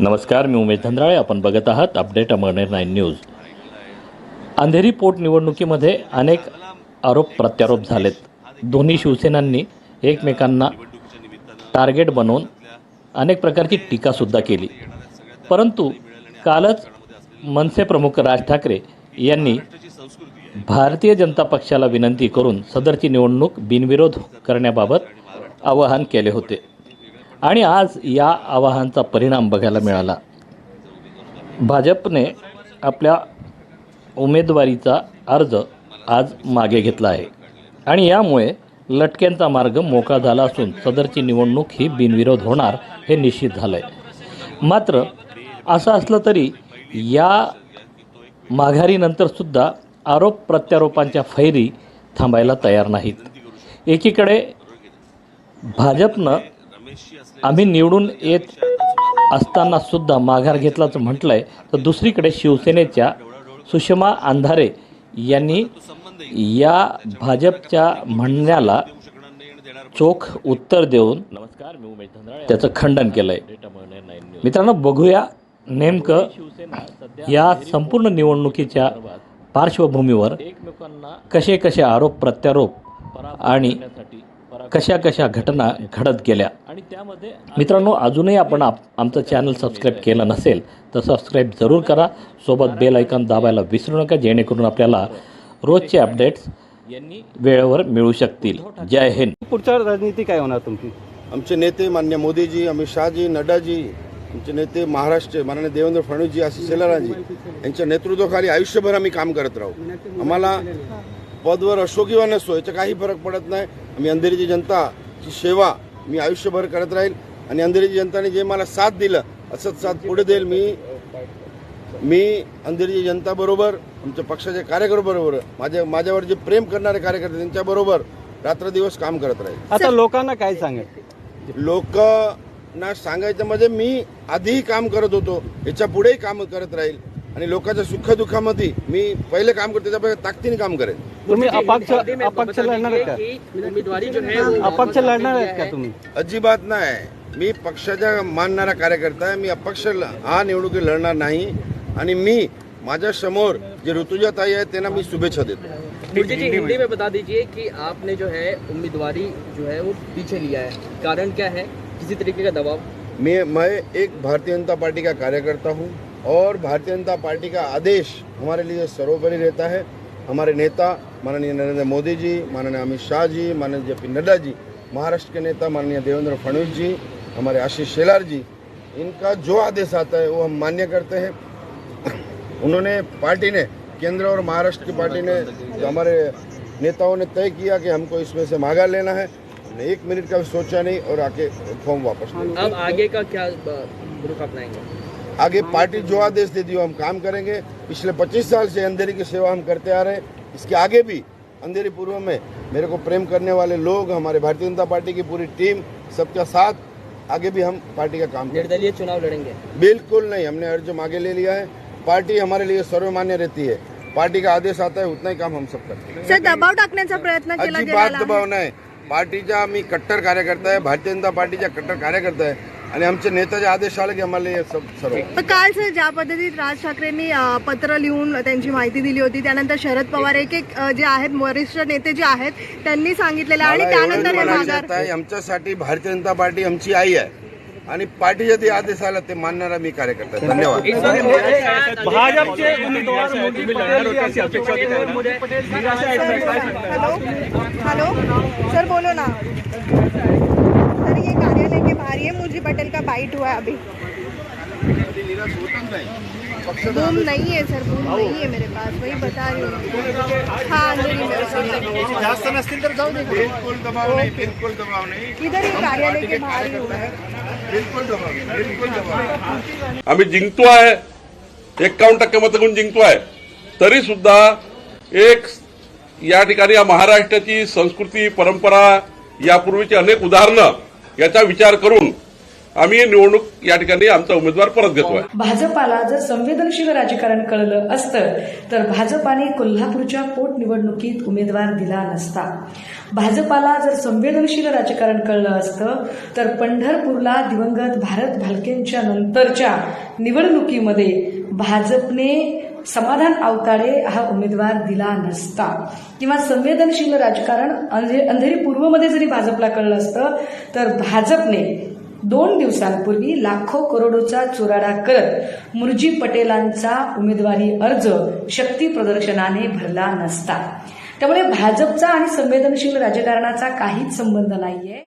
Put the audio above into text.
नमस्कार मी उमेश धंद्राळे. आपण बघत आहात अपडेट अमरनेर नाईन न्यूज. अंधेरी पोटनिवडणुकीमध्ये अनेक आरोप प्रत्यारोप झालेत. दोन्ही शिवसेनांनी एकमेकांना टार्गेट बनवून अनेक प्रकारची टीकासुद्धा केली. परंतु कालच मनसे प्रमुख राज ठाकरे यांनी भारतीय जनता पक्षाला विनंती करून सदरची निवडणूक बिनविरोध करण्याबाबत आवाहन केले होते. आणि आज या आवाहनाचा परिणाम बघायला मिळाला. भाजपने आपल्या उमेदवारीचा अर्ज आज मागे घेतला आहे. आणि यामुळे लटक्यांचा मार्ग मोकळा झाला असून सदरची निवडणूक ही बिनविरोध होणार हे निश्चित झालं आहे मात्र असं असलं तरी या माघारीनंतरसुद्धा आरोप प्रत्यारोपांच्या फैरी थांबायला तयार नाहीत. एकीकडे भाजपनं आम्ही निवडून येत असताना सुद्धा माघार घेतल्याचं म्हटलं आहे तर दुसरीकडे शिवसेनेच्या सुषमा अंधारे यांनी या भाजपच्या म्हणण्याला चोख उत्तर देऊन नमस्कार मी उमेश त्याचं खंडन केलं आहे मित्रांनो बघूया नेमकं या संपूर्ण निवडणुकीच्या पार्श्वभूमीवर कसे कसे आरोप प्रत्यारोप आणि कशा कशा घटना घडत गेल्या. आणि त्यामध्ये मित्रांनो अजूनही आपण आप आमचं चॅनल सबस्क्राईब केलं नसेल तर सबस्क्राईब जरूर करा. सोबत बेल ऐकॉन दाबायला विसरू नका जेणेकरून आपल्याला रोजचे अपडेट्स वेळेवर मिळू शकतील. जय हिंद. पुढच्या राजनीती काय होणार तुमची? आमचे नेते मान्य मोदीजी अमित शहाजी नड्डाजी आमचे नेते महाराष्ट्र माननीय देवेंद्र फडणवीसजी आशिष शेलाराजी यांच्या नेतृत्वाखाली आयुष्यभर आम्ही काम करत राहू. आम्हाला पदवर असो किंवा नसो याचा काही फरक पडत नाही. आम्ही अंधेरीची जनताची सेवा मी आयुष्यभर करत राहील आणि अंधेरीची जनताने जे मला साथ दिलं असंच साथ पुढे देईल मी. मी अंधेरीची जनताबरोबर आमच्या पक्षाच्या कार्यकर्त्याबरोबर माझ्या माझ्यावर जे प्रेम करणारे कार्यकर्ते त्यांच्याबरोबर रात्रदिवस काम करत राहील. आता लोकांना काय सांगेल लोकांना सांगायचं म्हणजे मी आधीही काम करत होतो याच्या पुढेही काम करत राहील. आणि लोकांच्या सुखदुःखामध्ये मी पहिले काम करतो त्याच्यापेक्षा ताकदीने काम करेन. तुम्ही अपक्ष अपक्ष लढणार आहेत का? उम्मीदवारी जो है वो अपक्ष लढणार आहेत का तुम्ही? अजिबात नाही. मी पक्षाच्या मानणारा कार्यकर्ता आहे. मी अपक्ष ल- हा निवडणुकी लढणार नाही. आणि मी माझ्यासमोर जे ऋतुजाताई आहे त्यांना मी शुभेच्छा देतो. मुझे जी हिंदी में बता दीजिए कि आपने जो है उम्मीदवारी जो है वो पीछे लिया है। कारण क्या है? किसी तरीके का दबाव? मैं मैं एक भारतीय जनता पार्टी का कार्यकर्ता हूँ। और भारतीय जनता पार्टी का आदेश हमारे लिए सर्वोपरि रहता है। हमारे नेता, माननीय नरेंद्र मोदी जी, माननीय अमित शाह जी, माननीय जे पी नड्डा जी, महाराष्ट्र के नेता माननीय देवेंद्र फडणवीस जी, हमारे आशीष शेलार जी, इनका जो आदेश आता है वो हम मान्य करते हैं। उन्होंने पार्टी ने, केंद्र और महाराष्ट्र की पार्टी ने हमारे नेताओं ने तय किया कि हमको इसमें से मांगा लेना है। एक मिनट का भी सोचा नहीं और आके फॉर्म वापस अब आगे का क्या रुख अपनाएँगे? आगे पार्टी जो आदेश दे दी वो हम काम करेंगे। पिछले 25 साल से अंधेरी की सेवा हम करते आ रहे हैं। इसके आगे भी अंधेरी पूर्व में मेरे को प्रेम करने वाले लोग हमारे भारतीय जनता पार्टी की पूरी टीम सबका साथ आगे भी हम पार्टी का काम करेंगे। निर्दलीय चुनाव लड़ेंगे। बिल्कुल नहीं हमने अर्ज़ आगे ले लिया है। पार्टी हमारे लिए सर्वमान्य रहती है। पार्टी का आदेश आता है उतना ही काम हम सब करते हैं। सर दबाव टाकण्याचा प्रयत्न केला अजिबात गेलेला दबाव. नाही। पार्टीचा मी कट्टर कार्यकर्ता आहे भारतीय जनता पार्टीचा कट्टर कार्यकर्ता आहे आणि आमचे नेत्याचे आदेश आले की आम्हाला हे सब सर्व पण काल सर ज्या पद्धतीत राज ठाकरेंनी अ, पत्र लिहून त्यांची माहिती दिली होती त्यानंतर शरद पवार एक एक अ, जे आहेत वरिष्ठ नेते जे आहेत त्यांनी सांगितलेलं आहे आणि मला एवढंच त्यानंतर हे म्हणायचं माघार आहे, आमच्यासाठी भारतीय जनता पार्टी आमची आई आहे आणि पार्टीचे ते आदेश आला ते मानणारा मी कार्यकर्ता आहे. धन्यवाद भाजपचे उमेदवार मोदी पटेल ही अशी अपेक्षा हेलो हेलो सर बोलो ना बाहर ये मुझे पटेल का बाइट हुआ है अभी। बूम नहीं है सर बूम नहीं है मेरे पास वही बता रही हूँ। हाँ अंजलि मेरे जास्त नसतील तर जाऊ दे बिलकुल दबाव नाही बिलकुल दबाव नाही। इधर ही कार्यालय के बाहर ही हुआ है। बिलकुल दबाव नाही बिलकुल दबाव. आम्ही जिंकतोय एक्कावन्न टक्के मतं घेऊन जिंकतोय तरी सुद्धा एक या ठिकाणी या महाराष्ट्राची संस्कृती परंपरा यापूर्वीची अनेक उदाहरणं याचा विचार करून आम्ही निवडणूक या ठिकाणी आमचा उमेदवार परत घेतोय. भाजपाला जर संवेदनशील राजकारण कळलं असतं तर भाजपाने कोल्हापूरच्या पोटनिवडणुकीत उमेदवार दिला नसता. भाजपाला जर संवेदनशील राजकारण कळलं असतं तर पंढरपूरला दिवंगत भारत भालकेंच्या नंतरच्या निवडणुकीमध्ये भाजपने समाधान आवताडे हा उमेदवार दिला नसता. किंवा संवेदनशील राजकारण अंधे अंधेरी पूर्वमध्ये जरी भाजपला कळलं असतं तर भाजपने दोन दिवसांपूर्वी लाखो करोडोचा चुराडा करत मुरजी पटेलांचा उमेदवारी अर्ज शक्ती प्रदर्शनाने भरला नसता. त्यामुळे भाजपचा आणि संवेदनशील राजकारणाचा काहीच संबंध नाहीये.